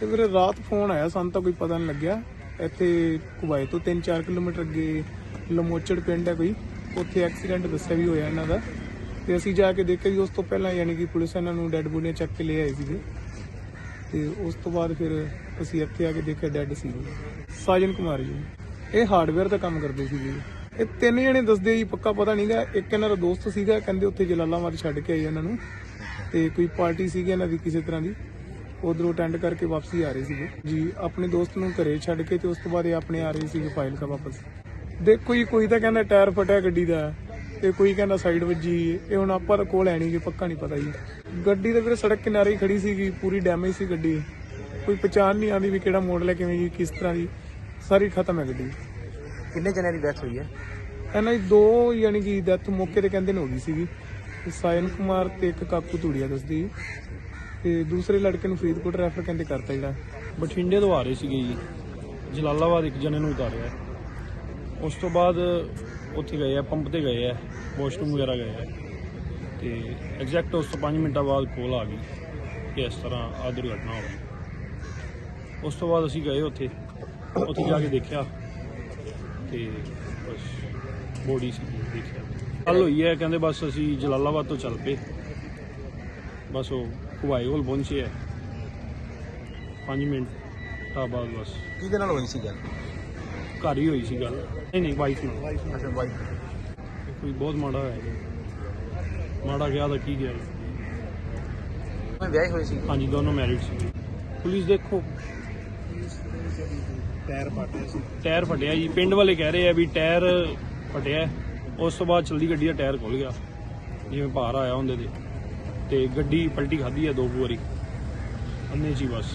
ਤੇ ਵੀਰੇ, ਰਾਤ ਫੋਨ ਆਇਆ, ਸਾਨੂੰ ਤਾਂ ਕੋਈ ਪਤਾ ਨਹੀਂ ਲੱਗਿਆ। ਇੱਥੇ ਕੁਬਾਏ ਤੋਂ 3-4 ਕਿਲੋਮੀਟਰ ਅੱਗੇ ਲਮੋਚੜ ਪਿੰਡ ਹੈ ਕੋਈ। ਉੱਥੇ ਐਕਸੀਡੈਂਟ ਦੱਸਿਆ ਵੀ ਹੋਇਆ ਇਹਨਾਂ ਦਾ। ਤੇ ਅਸੀਂ ਜਾ ਕੇ ਦੇਖਿਆ ਜੀ, ਉਸ ਤੋਂ ਪਹਿਲਾਂ ਯਾਨੀ ਕਿ ਪੁਲਿਸ ਇਹਨਾਂ ਨੂੰ ਡੈੱਡ ਬੋਡੀਆਂ ਚੱਕ ਕੇ ਲੈ ਆਈ ਸੀਗੇ। ਤੇ ਉਸ ਤੋਂ ਬਾਅਦ ਫਿਰ ਅਸੀਂ ਇੱਥੇ ਆ ਕੇ ਦੇਖਿਆ ਡੈੱਡ ਸੀ ਸਾਜਨ ਕੁਮਾਰ ਜੀ। ਇਹ ਹਾਰਡਵੇਅਰ ਦਾ ਕੰਮ ਕਰਦੇ ਸੀਗੇ। ਇਹ ਤਿੰਨ ਜਣੇ ਦੱਸਦੇ ਜੀ, ਪੱਕਾ ਪਤਾ ਨਹੀਂਗਾ ਇੱਕ ਇਹਨਾਂ ਦਾ ਦੋਸਤ ਸੀਗਾ, ਕਹਿੰਦੇ ਉੱਥੇ ਜਲਾਲਾਬਾਦ ਛੱਡ ਕੇ ਆਏ ਇਹਨਾਂ ਨੂੰ। ਤੇ ਕੋਈ ਪਾਰਟੀ ਸੀਗੀ ਇਹਨਾਂ ਦੀ ਕਿਸੇ ਤਰ੍ਹਾਂ ਦੀ। ਉਧਰੋਂ ਅਟੈਂਡ ਕਰਕੇ ਵਾਪਸੀ ਆ ਰਹੇ ਸੀਗੇ। ਜੀ, ਆਪਣੇ ਦੋਸਤ ਨੂੰ ਘਰੇ ਛੱਡ ਕੇ ਤੇ ਉਸ ਤੋਂ ਬਾਅਦ ਇਹ ਆਪਣੇ ਆ ਰਹੇ ਸੀਗੇ ਫਾਈਲ ਕਾ ਵਾਪਸ। ਦੇਖੋ ਜੀ, ਕੋਈ ਤਾਂ ਕਹਿੰਦਾ ਟਾਇਰ ਫਟਿਆ ਗੱਡੀ ਦਾ, ਤੇ ਕੋਈ ਕਹਿੰਦਾ ਸਾਈਡ ਵੱਜੀ। ਇਹ ਹੁਣ ਆਪਾਂ ਤਾਂ ਕੋਲ ਐ ਨਹੀਂ ਕਿ ਪੱਕਾ ਨਹੀਂ ਪਤਾ ਜੀ। ਗੱਡੀ ਤਾਂ ਵੀਰੇ ਸੜਕ ਕਿਨਾਰੇ ਹੀ ਖੜੀ ਸੀਗੀ, ਪੂਰੀ ਡੈਮੇਜ ਸੀ ਗੱਡੀ। ਕੋਈ ਪਛਾਣ ਨਹੀਂ ਆਉਂਦੀ ਵੀ ਕਿਹੜਾ ਮੋਡਲ ਹੈ, ਕਿਵੇਂ ਜੀ, ਕਿਸ ਤਰ੍ਹਾਂ ਦੀ। ਸਾਰੀ ਖਤਮ ਹੈ ਗੱਡੀ। ਕਿੰਨੇ ਜਣਿਆਂ ਦੀ ਡੈਥ ਹੋਈ ਹੈ? ਇਹਨਾਂ ਦੀ ਦੋ ਯਾਨੀ ਕਿ ਡੈਥ ਮੌਕੇ ਤੇ ਕਹਿੰਦੇ ਨੇ ਹੋ ਗਈ ਸੀਗੀ। ਤੇ ਸਾਇਨ ਕੁਮਾਰ ਤੇ ਇੱਕ ਕਾਕੂ ਧੂੜੀਆ ਦੱਸਦੀ। ਤੇ ਦੂਸਰੇ ਲੜਕੇ ਨੂੰ ਫਰੀਦਕੋਟ ਰੈਫਰ ਕਹਿੰਦੇ ਕਰਤਾ ਜਿਹੜਾ। ਬਠਿੰਡੇ ਤੋਂ ਆ ਰਹੇ ਸੀਗੇ ਜੀ। ਜਲਾਲਾਬਾਦ ਇੱਕ ਜਣੇ ਨੂੰ ਉਤਾਰਿਆ। ਉਸ ਤੋਂ ਬਾਅਦ ਉੱਥੇ ਗਏ ਆ ਪੰਪ ਤੇ ਗਏ ਆ ਵਾਸ਼ਰੂਮ ਵਗੈਰਾ ਗਏ ਆ। ਤੇ ਐਗਜ਼ੈਕਟ ਉਸ ਤੋਂ 5 ਮਿੰਟਾਂ ਬਾਅਦ ਕੋਲ ਆ ਗਈ ਕਿ ਇਸ ਤਰ੍ਹਾਂ ਆਹ ਦੁਰਘਟਨਾ ਹੋ ਗਈ। ਉਸ ਤੋਂ ਬਾਅਦ ਅਸੀਂ ਗਏ ਉੱਥੇ। ਉੱਥੇ ਜਾ ਕੇ ਦੇਖਿਆ। ਤੇ ਬਸ ਬੋਡੀ ਸੀ ਦੇਖਿਆ ਕੱਲ ਹੋਈ ਹੈ ਕਹਿੰਦੇ ਬਸ ਅਸੀਂ ਜਲਾਲਾਬਾਦ ਤੋਂ ਚੱਲ ਪਏ। ਬਸ ਉਹ ਕੁਵਾਈ ਕੋਲ ਪਹੁੰਚੇ ਹੈ। 5 ਮਿੰਟ ਬਾਅਦ ਬਸ। ਕਿਹਦੇ ਨਾਲ ਹੋਈ ਸੀ ਗੱਲ? ਘਰ ਹੀ ਹੋਈ ਸੀ ਗੱਲ। ਨਹੀਂ ਨਹੀਂ ਵਾਈਫ ਨਾਲ। ਅੱਛਾ ਵਾਈਫ ਕੋਈ ਬਹੁਤ ਮਾੜਾ ਹੋਇਆ ਜੀ ਮਾੜਾ ਗਿਆ ਤਾਂ ਕੀ ਗਿਆ। ਜੀ। ਮੈਂ ਵਿਆਹੀ ਹੋਈ ਸੀ? ਹਾਂਜੀ ਦੋਨੋਂ ਮੈਰਿਡ ਸੀ। ਪੁਲਿਸ ਦੇਖੋ। ਟਾਇਰ ਫਟਿਆ ਸੀ। ਟਾਇਰ ਫਟਿਆ ਜੀ। ਪਿੰਡ ਵਾਲੇ ਕਹਿ ਰਹੇ ਆ ਵੀ ਟਾਇਰ ਫਟਿਆ। ਉਸ ਤੋਂ ਬਾਅਦ ਚੱਲਦੀ ਗੱਡੀ ਦਾ ਟਾਇਰ ਖੁੱਲ ਗਿਆ। ਜਿਵੇਂ ਭਾਰ ਆਇਆ ਹੁੰਦੇ ਤੇ। ਤੇ ਗੱਡੀ ਪਲਟੀ ਖਾਧੀ ਹੈ ਦੋ ਕੁ ਵਾਰੀ। ਅੰਨੇ ਜੀ ਬਸ।